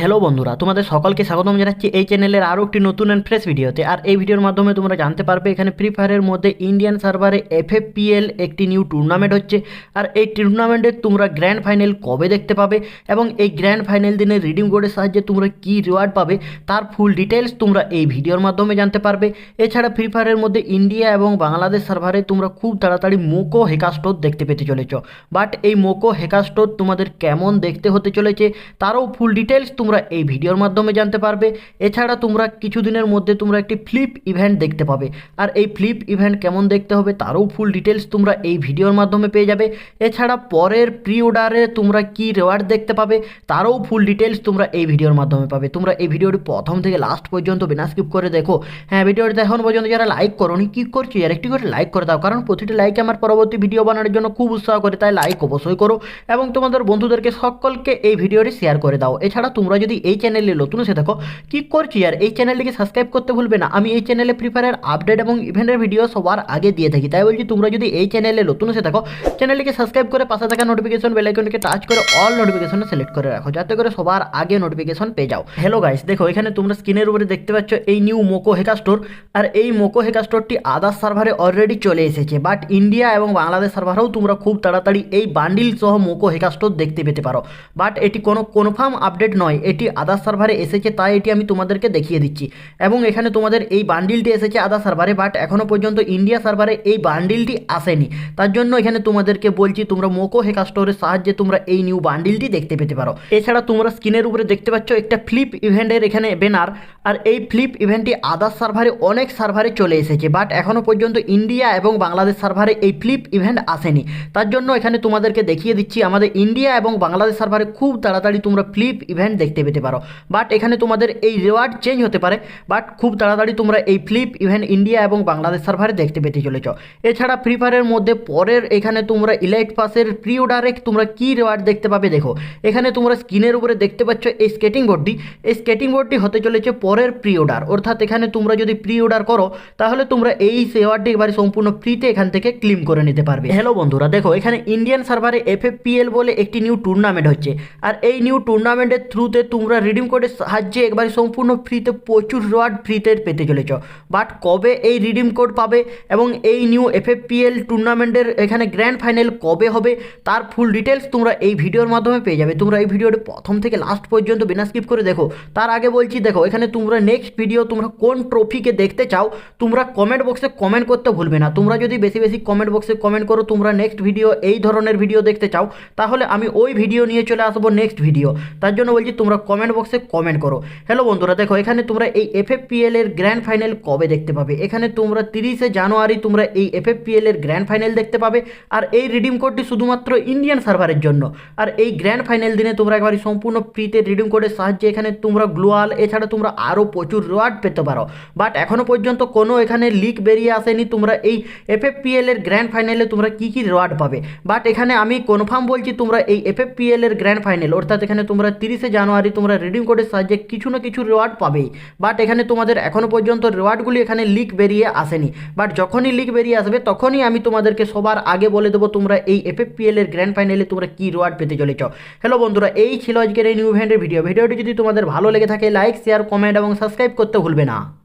Hello বন্ধুরা, তোমাদের সকলকে স্বাগতম জানাচ্ছি এই চ্যানেলের আরও একটি নতুন অ্যান্ড ফ্রেশ ভিডিওতে আর এই ভিডিওর মাধ্যমে তোমরা জানতে পারবে এখানে ফ্রি ফায়ারের মধ্যে ইন্ডিয়ান সার্ভারে এফএফপিএল একটি নিউ টুর্নামেন্ট হচ্ছে। আর এই টুর্নামেন্টে তোমরা গ্র্যান্ড ফাইনাল কবে দেখতে পাবে এবং এই গ্র্যান্ড ফাইনাল দিনে রিডিম কোডের সাহায্যে তোমরা কী রিওয়ার্ড পাবে তার ফুল ডিটেলস তোমরা এই ভিডিওর মাধ্যমে জানতে পারবে। এছাড়া ফ্রি ফায়ারের মধ্যে ইন্ডিয়া এবং বাংলাদেশ সার্ভারে তোমরা খুব তাড়াতাড়ি মোকো হেকাস্টোর দেখতে পেতে চলেছ। বাট এই মোকো হেকাস্টোর তোমাদের কেমন দেখতে হতে চলেছে, তারও ফুল ডিটেলস তোমরা এই ভিডিওর মাধ্যমে জানতে পারবে। এছাড়া তোমরা কিছুদিনের মধ্যে তোমরা একটি ফ্লিপ ইভেন্ট দেখতে পাবে। আর এই ফ্লিপ ইভেন্ট কেমন দেখতে হবে তারও ফুল ডিটেলস তোমরা এই ভিডিওর মাধ্যমে পেয়ে যাবে। এছাড়া পরের প্রি অর্ডারে তোমরা কি রেওয়ার্ড দেখতে পাবে তারও ফুল ডিটেলস তোমরা এই ভিডিওর মাধ্যমে পাবে। তোমরা এই ভিডিওটি প্রথম থেকে লাস্ট পর্যন্ত বিনা স্কিপ করে দেখো। হ্যাঁ ভিডিওটি এখন পর্যন্ত যারা লাইক করোনি, কী করছি? আর একটি করে লাইক করে দাও, কারণ প্রতিটি লাইক আমার পরবর্তী ভিডিও বানানোর জন্য খুব উৎসাহ করে, তাই লাইক অবশ্যই করো। এবং তোমাদের বন্ধুদেরকে সকলকে এই ভিডিওটি শেয়ার করে দাও। এছাড়া তোমরা যদি এই চ্যানেলে নতুন এসে থাকো, কি করছি আর এই চ্যানেলটিকে সাবস্ক্রাইব করতে ভুলবে না। আমি এই চ্যানেলে ফ্রি ফায়ারের আপডেট এবং ইভেন্টের ভিডিও সবার আগে দিয়ে থাকি। তাই বলছি, তোমরা যদি এই চ্যানেলে নতুন এসে থাকো, চ্যানেলটিকে সাবস্ক্রাইব করে পাশে থাকা নোটিফিকেশন বেলাইকনটিকে টাচ করে অল নোটিফিকেশন সিলেক্ট করে রাখো। যাতে করে সবার আগে নোটিফিকেশন পেয়ে যাও। হ্যালো গাইস দেখো, এখানে তোমরা স্ক্রিনের উপরে দেখতে পাচ্ছ এই নিউ মোকো হেকা স্টোর আর এই মোকো হেকা স্টোরটি আদার্স সার্ভারে অলরেডি চলে এসেছে। বাট ইন্ডিয়া এবং বাংলাদেশ সার্ভারেও তোমরা খুব তাড়াতাড়ি এই বান্ডিল সহ মোকো হেকা স্টোর দেখতে পেতে পারো। বাট এটি কোনো কনফার্ম আপডেট নয় এটি আদার্স সার্ভারে এসেছে, তাই এটি আমি তোমাদেরকে দেখিয়ে দিচ্ছি। এবং এখানে তোমাদের এই বান্ডিলটি এসেছে আদার্স সার্ভারে বাট এখনও পর্যন্ত ইন্ডিয়া সার্ভারে এই বান্ডিলটি আসেনি। তার জন্য এখানে তোমাদেরকে বলছি, তোমরা মোকো হেকা স্টোরের সাহায্যে তোমরা এই নিউ বান্ডিলটি দেখতে পেতে পারো। এছাড়া তোমরা স্ক্রিনের উপরে দেখতে পাচ্ছ একটা ফ্লিপ ইভেন্টের এখানে ব্যানার আর এই ফ্লিপ ইভেন্টটি আদার্স সার্ভারে অনেক সার্ভারে চলে এসেছে বাট এখনও পর্যন্ত ইন্ডিয়া এবং বাংলাদেশ সার্ভারে এই ফ্লিপ ইভেন্ট আসেনি। তার জন্য এখানে তোমাদেরকে দেখিয়ে দিচ্ছি, আমাদের ইন্ডিয়া এবং বাংলাদেশ সার্ভারে খুব তাড়াতাড়ি তোমরা ফ্লিপ ইভেন্ট দেখতে পেতে পারো। বাট এখানে তোমাদের এই রেওয়ার্ড চেঞ্জ হতে পারে। বাট খুব তাড়াতাড়ি তোমরা এই ফ্লিপ ইভেন ইন্ডিয়া এবং বাংলাদেশ সার্ভারে দেখতে পেতে চলেছ। এছাড়া ফ্রি ফায়ারের মধ্যে পরের এখানে তোমরা ইলাইট পাসের প্রি অর্ডারে তোমরা কী রেওয়ার্ড দেখতে পাবে দেখো। এখানে তোমরা স্ক্রিনের উপরে দেখতে পাচ্ছ এই স্কেটিং বোর্ডটি এই স্কেটিং বোর্ডটি হতে চলেছে পরের প্রি অর্ডার অর্থাৎ এখানে তোমরা যদি প্রি অর্ডার করো, তাহলে তোমরা এই রেওয়ার্ডটি এবারে সম্পূর্ণ ফ্রিতে এখান থেকে ক্লিম করে নিতে পারবে। হ্যালো বন্ধুরা, দেখো এখানে ইন্ডিয়ান সার্ভারে এফএফপিএল বলে একটি নিউ টুর্নামেন্ট হচ্ছে। আর এই নিউ টুর্নামেন্টের থ্রুতে তোমরা রিডিম কোডের সাহায্যে একবারে সম্পূর্ণ ফ্রিতে প্রচুর রেওয়ার্ড ফ্রিতে পেতে চলেছ। বাট কবে এই রিডিম কোড পাবে এবং এই নিউ এফএফপিএল টুর্নামেন্টের এখানে গ্র্যান্ড ফাইনাল কবে হবে, তার ফুল ডিটেলস তোমরা এই ভিডিওর মাধ্যমে পেয়ে যাবে। তোমরা এই ভিডিওটি প্রথম থেকে লাস্ট পর্যন্ত বিনা স্কিপ করে দেখো। তার আগে বলছি, দেখো, এখানে তোমরা নেক্সট ভিডিও তোমরা কোন ট্রফিকে দেখতে চাও, তোমরা কমেন্ট বক্সে কমেন্ট করতে ভুলবে না। তোমরা যদি বেশি বেশি কমেন্ট বক্সে কমেন্ট করো, তোমরা নেক্সট ভিডিও এই ধরনের ভিডিও দেখতে চাও, তাহলে আমি ওই ভিডিও নিয়ে চলে আসব নেক্সট ভিডিও তার জন্য বলছি, তোমরা কমেন্ট বক্সে কমেন্ট করো। হ্যালো বন্ধুরা, দেখো, এখানে তোমরা এই এফএফপিএল এর গ্র্যান্ড ফাইনাল কবে দেখতে পাবে? এখানে তোমরা তিরিশে জানুয়ারি তোমরা এই এফএফপিএল এর গ্র্যান্ড ফাইনাল দেখতে পাবে। আর এই রিডিম কোডটি শুধুমাত্র ইন্ডিয়ান সার্ভারের জন্য। আর এই গ্র্যান্ড ফাইনাল দিনে তোমরা একবারে সম্পূর্ণ ফ্রিতে রিডিম কোডের সাহায্যে এখানে তোমরা গ্লোয়াল এছাড়া তোমরা আরও প্রচুর রিওয়ার্ড পেতে পারো। বাট এখনও পর্যন্ত কোনো এখানে লিক বেরিয়ে আসেনি। তোমরা এই এফএফপিএল এর গ্র্যান্ড ফাইনালে তোমরা কী কী রিওয়ার্ড পাবে? বাট এখানে আমি কনফার্ম বলছি তোমরা এই এফএফপিএল এর গ্র্যান্ড ফাইনাল অর্থাৎ এখানে তোমরা তিরিশে জানুয়ারি তোমরা রিডিং কোডের সাহায্যে কিছু না কিছু রিওয়ার্ড পাবেই। বাট এখানে তোমাদের এখনও পর্যন্ত রিওয়ার্ডগুলি এখানে লিক বেরিয়ে আসেনি। বাট যখনই লিক বেরিয়ে আসবে, তখনই আমি তোমাদেরকে সবার আগে বলে দেবো তোমরা এই এফএফপিএল এর গ্র্যান্ড ফাইনালে তোমরা কী রিওয়ার্ড পেতে চলেছ। হ্যালো বন্ধুরা, এই ছিল আজকের এই নিউ ইভেন্টের ভিডিও ভিডিওটি যদি তোমাদের ভালো লেগে থাকে লাইক শেয়ার কমেন্ট এবং সাবস্ক্রাইব করতে ভুলবে না।